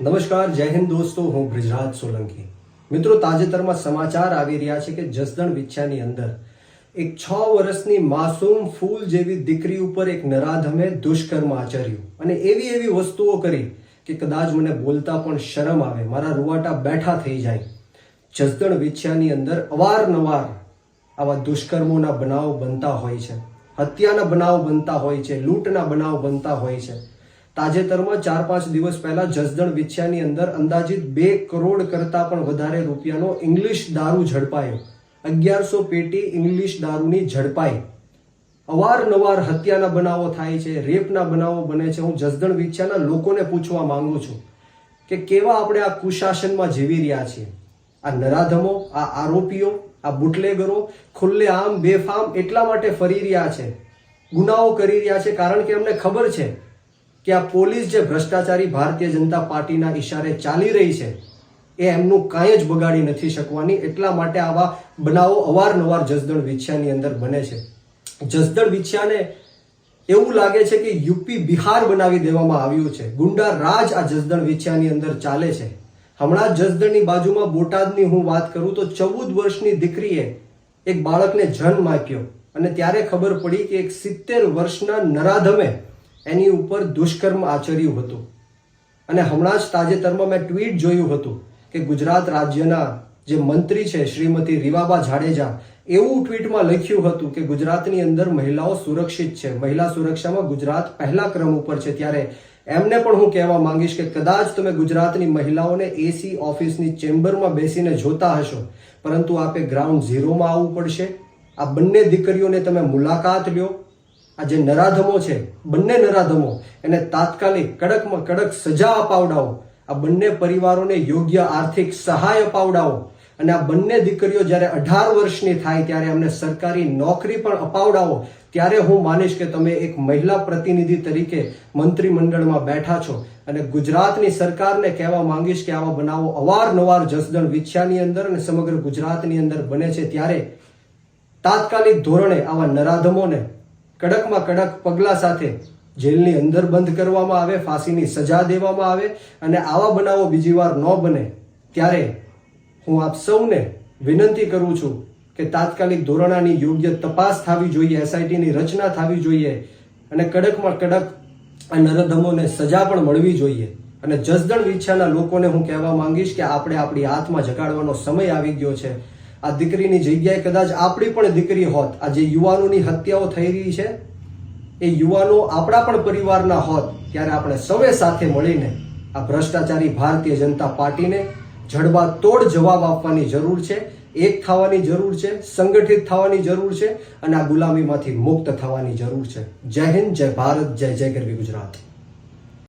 નમસ્કાર, જય હિન્દ દોસ્તો, હું બ્રિજરાજ સોલંકી. મિત્રો, તાજેતરમાં સમાચાર આવી રહ્યા છે કે જસદણ વિછાની અંદર એક છ વર્ષની માસૂમ ફૂલ જેવી દીકરી ઉપર એક નરાધમે દુષ્કર્મ આચર્યું. અને એવી એવી વસ્તુઓ કરી કે કદાચ મને બોલતા પણ શરમ આવે, મારા રૂવાટા બેઠા થઈ જાય. જસદણ વિછાની અંદર અવારનવાર આવા દુષ્કર્મોના બનાવ બનતા હોય છે. હત્યાના બનાવ બનતા હોય છે, લૂંટના બનાવ બનતા હોય છે. તાજેતરમાં ચાર પાંચ દિવસ પહેલા જસદણ વિછ્યાની અંદર અંદાજિત બે કરોડ કરતા પણ વધારે રૂપિયાનો ઇંગ્લિશ દારૂ ઝડપાયો. અગિયારસો પેટી ઇંગ્લિશ દારૂની ઝડપાઈ. અવારનવાર હત્યાના બનાવો થાય છે, રેપના બનાવો બને છે. હું જસદણ વિછ્યાના લોકોને પૂછવા માંગુ છું કે કેવા આપણે આ કુશાસનમાં જીવી રહ્યા છીએ? આ નરાધમો, આ આરોપીઓ, આ બુટલેગરો ખુલ્લે આમ બેફામ એટલા માટે ફરી રહ્યા છે, ગુનાઓ કરી રહ્યા છે કારણ કે એમને ખબર છે કે આ પોલીસ જે ભ્રષ્ટાચારી ભારતીય જનતા પાર્ટીના ઈશારે ચાલી રહી છે, એ એમનું કાંઈ જ બગાડી નથી શકવાની. એટલા માટે આવા બનાવો અવારનવાર જસદણ વિછિયાની અંદર બને છે. જસદણ વિછિયાને એવું લાગે છે કે યુપી બિહાર બનાવી દેવામાં આવ્યું છે. ગુંડા રાજ આ જસદણ વિછિયાની અંદર ચાલે છે. હમણાં જસદણની બાજુમાં બોટાદની હું વાત કરું તો ચૌદ વર્ષની દીકરીએ એક બાળકને જન્મ આપ્યો. અને ત્યારે ખબર પડી કે એક સિત્તેર વર્ષના નરાધમે એની ઉપર દુષ્કર્મ આચર્યું હતું. અને હમણાં જ તાજેતરમાં મેં ટ્વીટ જોયું હતું કે ગુજરાત રાજ્યના જે મંત્રી છે શ્રીમતી રીવાબા જાડેજા, એવું ટ્વીટમાં લખ્યું હતું કે ગુજરાતની અંદર મહિલાઓ સુરક્ષિત છે. મહિલા સુરક્ષામાં ગુજરાત પહેલા ક્રમ ઉપર છે. ત્યારે એમને પણ હું કહેવા માંગીશ કે કદાચ તમે ગુજરાતની મહિલાઓને એસી ઓફિસની ચેમ્બરમાં બેસીને જોતા હશો, પરંતુ આપે ગ્રાઉન્ડ ઝીરોમાં આવવું પડશે. આ બંને દીકરીઓને તમે મુલાકાત લ્યો આ જે નરાધમો છે, બંને નરાધમો, એને તાત્કાલિક કડકમાં કડક સજા અપાવડાવો. આ બંને પરિવારોને યોગ્ય આર્થિક સહાય અપાવડાવો. અને આ બંને દીકરીઓ જ્યારે અઢાર વર્ષની થાય ત્યારે એમને સરકારી નોકરી પણ અપાવડાવો. ત્યારે હું માનીશ કે તમે એક મહિલા પ્રતિનિધિ તરીકે મંત્રીમંડળમાં બેઠા છો. અને ગુજરાતની સરકારને કહેવા માંગીશ કે આવા બનાવો અવારનવાર જસદણ વિછ્યાની અંદર અને સમગ્ર ગુજરાતની અંદર બને છે. ત્યારે તાત્કાલિક ધોરણે આવા નરાધમોને કડકમાં કડક પગલા સાથે જેલની અંદર બંધ કરવામાં આવે, ફાંસીની સજા દેવામાં આવે અને આવા બનાવો બીજી વાર ન બને, ત્યારે હું આપ સૌને વિનંતી કરું છું કે તાત્કાલિક ધોરણાની યોગ્ય તપાસ થવી જોઈએ, એસઆઈટીની રચના થવી જોઈએ અને કડકમાં કડક આ નરધમોને સજા પણ મળવી જોઈએ. અને જસદણ વિછાના લોકોને હું કહેવા માંગીશ કે આપણે આપણી હાથમાં જગાડવાનો સમય આવી ગયો છે. આ દીકરીની જગ્યાએ કદાચ આપણી પણ દીકરી હોત. આ જે યુવાનોની હત્યાઓ થઈ રહી છે, એ યુવાનો આપણા પણ પરિવારના હોત, ત્યારે આપણે સૌએ સાથે મળીને આ ભ્રષ્ટાચારી ભારતીય જનતા પાર્ટીને જડબા તોડ જવાબ આપવાની જરૂર છે, એક થવાની જરૂર છે, સંગઠિત થવાની જરૂર છે અને આ ગુલામીમાંથી મુક્ત થવાની જરૂર છે. જય હિન્દ, જય ભારત, જય જય ગરવી ગુજરાત.